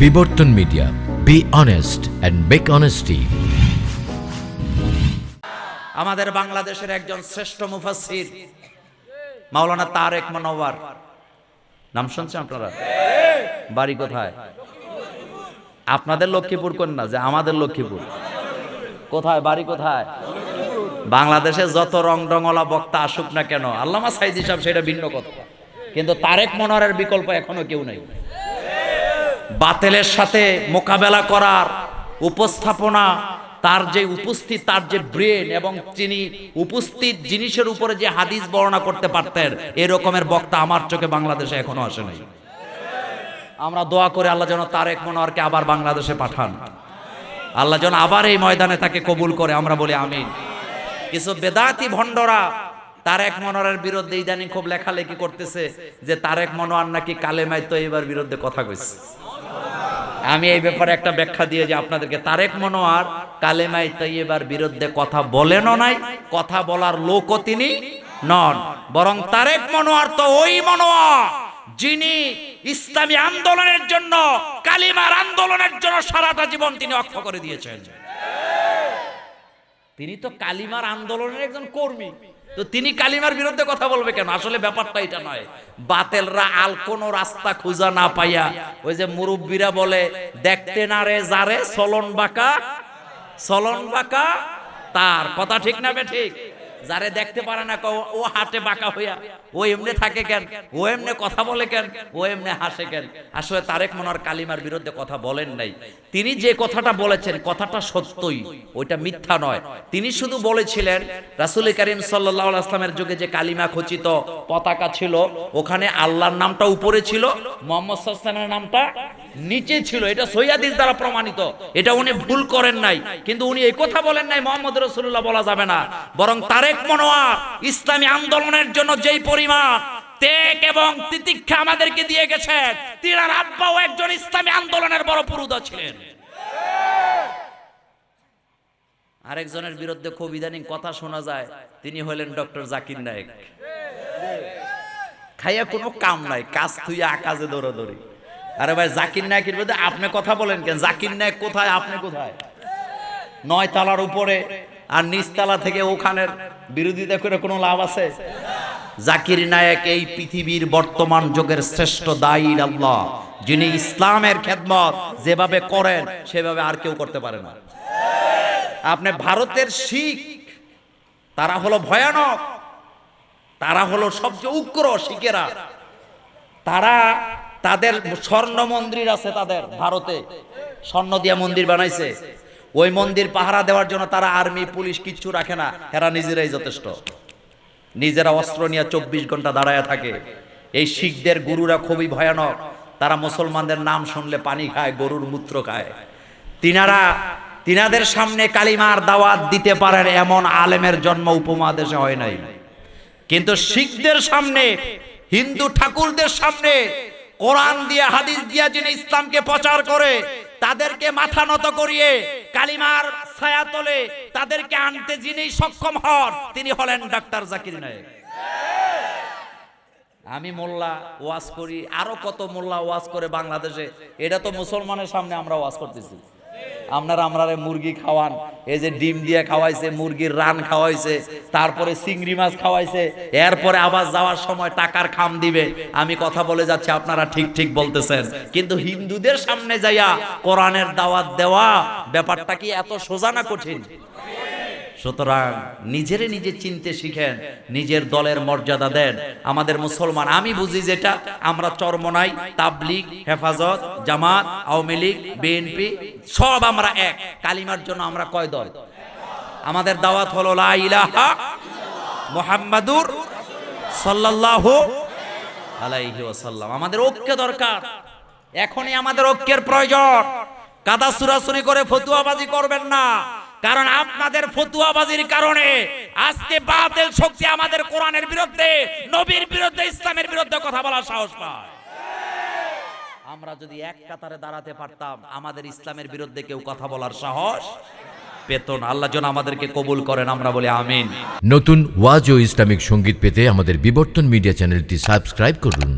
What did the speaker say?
Bibartan media be honest and make honesty আমাদের বাংলাদেশের একজন শ্রেষ্ঠ মুফাসির মাওলানা তারেক মনোয়ার। নাম শুনছেন আপনারা? বাড়ি কোথায়? আপনাদের লক্ষ্মীপুর কন্যা যে আমাদের লক্ষ্মীপুর। কোথায়? বাড়ি কোথায়? বাংলাদেশে যত রং রঙলা বক্তা আসুক না কেন আল্লামা সাইদি সাহেব সেটা ভিন্ন কথা। কিন্তু তারেক মনোয়ারের বিকল্প এখনও কেউ নেই। বাতেলের সাথে মোকাবেলা করার উপস্থাপনা, তার যে উপস্থিত, তার যে ব্রেন এবং তিনি উপস্থিত জিনিসের উপরে যে হাদিস বর্ণনা করতে পারতেন এরকমের বক্তা আমার চোখে বাংলাদেশে এখনও আসে নাই। আমরা দোয়া করে আল্লাহ যেন তারেক মনোয়ারকে আবার বাংলাদেশে পাঠান। আল্লাহ যেন আবার এই ময়দানে তাকে কবুল করে, আমরা বলি আমিন। কিছু বেদাতি ভণ্ডরা তারেক মনোয়ারের বিরুদ্ধে ইদানিং খুব লেখালেখি করতেছে যে তারেক মনোয়ার নাকি কালেমায় তো এবার বিরুদ্ধে কথা কইছে। আমি এই ব্যাপারে একটা ব্যাখ্যা দিয়ে যে আপনাদেরকে তারেক মনোয়ার কালেমাই তৈবার বিরুদ্ধে কথা বলেনও নাই, কথা বলার লোকও তিনি নন। বরং তারেক মনোয়ার তো ওই মনোয়ার যিনি ইসলামী আন্দোলনের জন্য, কালিমার আন্দোলনের জন্য সারাটা জীবন তিনি অক্ষ করে দিয়েছেন। তিনি তো কালিমার আন্দোলনের একজন কর্মী। তো তিনি কালিমার বিরুদ্ধে কথা বলবে কেন? আসলে ব্যাপারটা এটা নয়। বাতেলরা আল কোনো রাস্তা খুঁজা না পাইয়া ওই যে মুরব্বীরা বলে, দেখতে না রে যারে, সলন বাঁকা সলন বাঁকা, তার। কথা ঠিক না বে ঠিক? যারে দেখতে পারে না ও হাটে বাঁকা হইয়া, ও এমনি থাকে কেন? ও এমনি কথা বলে কেন? ও এমনি হাসে কেন? আসলে তারেক মনোয়ার কালিমার বিরুদ্ধে কথা বলেন নাই। তিনি যে কথাটা বলেছেন, কথাটা সত্যই, ওইটা মিথ্যা নয়। তিনি শুধু বলেছিলেন, রাসুল করিম সাল্লাহ আসলামের যুগে যে কালিমা খচিত পতাকা ছিল, ওখানে আল্লাহর নামটা উপরে ছিল, মোহাম্মদ সাল্লামের নামটা নিচে ছিল। এটা সৈয়াদিস দ্বারা প্রমাণিত। এটা উনি ভুল করেন নাই। কিন্তু উনি এই কথা বলেন নাই, মোহাম্মদ রসুল্লাহ বলা যাবে না। বরং তারেক মনোয়ার, ইসলামী আন্দোলনের জন্য যেই পরিমাণ ত্যাগ এবং তিতিক্ষা আমাদেরকে দিয়ে গেছেন তিনার আব্বাও একজন ইসলামী আন্দোলনের বড় পুরুদা ছিলেন। আরেকজনের বিরুদ্ধে খুব ইদানিং কথা শোনা যায়, তিনি হলেন ডক্টর জাকির নায়েক। খাইয়া কোনো কাম নাই, কাজ থুইয়া আকাশে দৌড়াদৌড়ি। আরে ভাই, জাকির নায়কের বিরুদ্ধে আপনি কথা বলেন কেন? জাকির নায়ক কোথায়, আপনি কোথায়? নয় তালার উপরে। আর নিচতলা থেকে ওখানের বিরোধিতা করে কোনো লাভ আছে? জাকির নায়ক এই পৃথিবীর বর্তমান যুগের শ্রেষ্ঠ দায়ী আল্লাহ, যিনি ইসলামের খেদমত যেভাবে করেন, সেভাবে আর কেউ করতে পারে না। আপনি ভারতের শিখ, তারা হলো ভয়ানক, তারা হলো সবচেয়ে উগ্র শিখেরা। তারা তাদের স্বর্ণ মন্দির আছে তাদের ভারতে, স্বর্ণ দিয়া মন্দির বানাইছে। ওই মন্দির পাহারা দেওয়ার জন্য তারা আর্মি, পুলিশ কিচ্ছু রাখে না। এরা নিজেরাই যথেষ্ট। নিজেরা অস্ত্র নিয়ে চব্বিশ ঘণ্টা দাঁড়ায় থাকে। এই শিখদের গুরুরা খুবই ভয়ানক। তারা মুসলমানদের নাম শুনলে পানি খায়, গরুর মূত্র খায়। তিনারা, তিনাদের সামনে কালিমার দাওয়াত দিতে পারেন এমন আলেমের জন্ম উপমহাদেশে হয় নাই। কিন্তু শিখদের সামনে, হিন্দু ঠাকুরদের সামনে কোরআন দিয়ে, হাদিস দিয়া যিনি ইসলামকে প্রচার করে, তাদেরকে মাথা নত করিয়ে কালিমার ছায়া তোলে, তাদেরকে আনতে যিনি সক্ষম হন, তিনি হলেন ডাক্তার জাকির নায়েক। আমি মোল্লা ওয়াজ করি, আরও কত মোল্লা ওয়াজ করে বাংলাদেশে, এটা তো মুসলমানের সামনে আমরা ওয়াজ করতেছি। আপনারা আমরারে মুরগি খাওয়ান। এই যে ডিম দিয়ে খাওয়াইছে, মুরগির রান খাওয়াইছে, তারপরে চিংড়ি মাছ খাওয়াইছে, এরপরে আবার যাওয়ার সময় টাকার খাম দিবে। আমি কথা বলে যাচ্ছি, আপনারা ঠিক ঠিক বলতেছেন। কিন্তু হিন্দুদের সামনে যাইয়া কোরআনের দাওয়াত দেওয়া ব্যাপারটা কি এত সোজা না কঠিন? সুতরাং নিজেরে নিজে চিনতে শিখেন, নিজের দলের মর্যাদা দেন। আমাদের মুসলমান, আমি বুঝি যেটা, আমরা চরমনাই, তাবলিগ, হেফাজত, জামাত, আওয়ামী লীগ, বিএনপি, সব আমরা এক। কালিমার জন্য আমরা কয় দল? আমাদের দাওয়াত হলো লা ইলাহা মুহাম্মাদুর সাল্লাল্লাহু আলাইহি ওয়াসাল্লাম। আমাদের ঐক্য দরকার। এখনই আমাদের ঐক্যের প্রয়োজন। কাদা সুরাসুরি করে ফতুয়াবাজি করবেন না। কারণ আপনাদের ফতুয়াবাজির কারণে আজকে বাতিল শক্তি আমাদের কোরআনের বিরুদ্ধে, নবীর বিরুদ্ধে, ইসলামের বিরুদ্ধে কথা বলার সাহস পায়। আমরা যদি এক কাতারে দাঁড়াতে পারতাম, আমাদের ইসলামের বিরুদ্ধে কেউ কথা বলার সাহস পেত না। আল্লাহ যেন আমাদেরকে কবুল করেন, আমরা বলি আমিন। নতুন ওয়াজ ও ইসলামিক সংগীত পেতে আমাদের বিবর্তন মিডিয়া চ্যানেলটি সাবস্ক্রাইব করুন।